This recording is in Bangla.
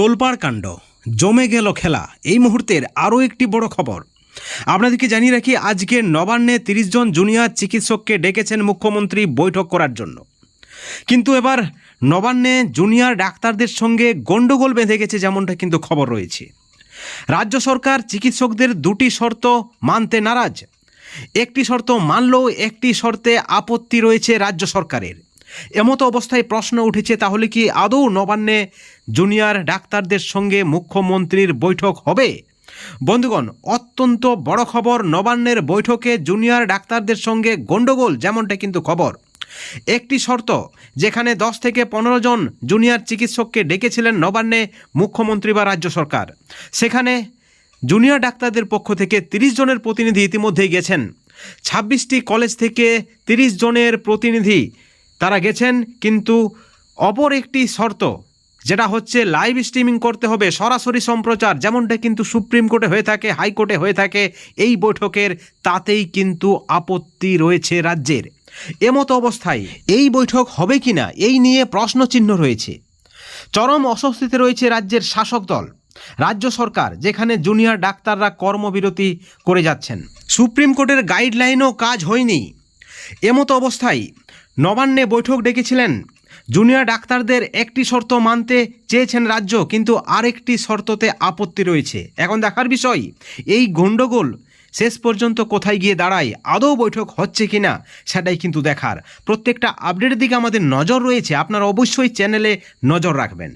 তোলপাড় কাণ্ড। জমে গেল খেলা। এই মুহূর্তের আরও একটি বড় খবর। আপনাদেরকে জানিয়ে রাখি আজকে নবান্নে তিরিশ জন জুনিয়র চিকিৎসককে ডেকেছেন মুখ্যমন্ত্রী বৈঠক করার জন্য। কিন্তু এবার নবান্নে জুনিয়র ডাক্তারদের সঙ্গে গণ্ডগোল বেঁধে গেছে যেমনটা কিন্তু খবর রয়েছে। রাজ্য সরকার চিকিৎসকদের দুটি শর্ত মানতে নারাজ। একটি শর্ত মানলেও একটি শর্তে আপত্তি রয়েছে রাজ্য সরকারের। এমতো অবস্থায় প্রশ্ন উঠেছে, তাহলে কি আদৌ নবান্নে জুনিয়র ডাক্তারদের সঙ্গে মুখ্যমন্ত্রীর বৈঠক হবে? বন্ধুগণ, অত্যন্ত বড় খবর, নবান্নের বৈঠকে জুনিয়র ডাক্তারদের সঙ্গে গণ্ডগোল যেমনটা কিন্তু খবর। একটি শর্ত, যেখানে দশ থেকে পনেরো জন জুনিয়র চিকিৎসককে ডেকেছিলেন নবান্নে মুখ্যমন্ত্রী বা রাজ্য সরকার। সেখানে জুনিয়র ডাক্তারদের পক্ষ থেকে তিরিশ জনের প্রতিনিধি ইতিমধ্যেই গেছেন। ছাব্বিশটি কলেজ থেকে তিরিশ জনের প্রতিনিধি তারা গেছেন কিন্তু অপর একটি শর্ত, যেটা হচ্ছে লাইভ স্ট্রিমিং করতে হবে সরাসরি সম্প্রচার, যেমনটা কিন্তু সুপ্রিম কোর্টে হয়ে থাকে, হাইকোর্টে হয়ে থাকে, এই বৈঠকের তাতেই কিন্তু আপত্তি রয়েছে রাজ্যের। এমতো অবস্থায় এই বৈঠক হবে কি না এই নিয়ে প্রশ্নচিহ্ন রয়েছে। চরম অস্বস্তিতে রয়েছে রাজ্যের শাসক দল, রাজ্য সরকার, যেখানে জুনিয়র ডাক্তাররা কর্মবিরতি করে যাচ্ছেন। সুপ্রিম কোর্টের গাইডলাইনও কাজ হয়নি। এমতো অবস্থায় নবান্নে বৈঠক ডেকেছিলেন। জুনিয়র ডাক্তারদের একটি শর্ত মানতে চেয়েছেন রাজ্য, কিন্তু আরেকটি শর্ততে আপত্তি রয়েছে। এখন দেখার বিষয়, এই গণ্ডগোল শেষ পর্যন্ত কোথায় গিয়ে দাঁড়ায়, আদৌ বৈঠক হচ্ছে কি না সেটাই কিন্তু দেখার। প্রত্যেকটা আপডেটের দিকে আমাদের নজর রয়েছে, আপনারা অবশ্যই চ্যানেলে নজর রাখবেন।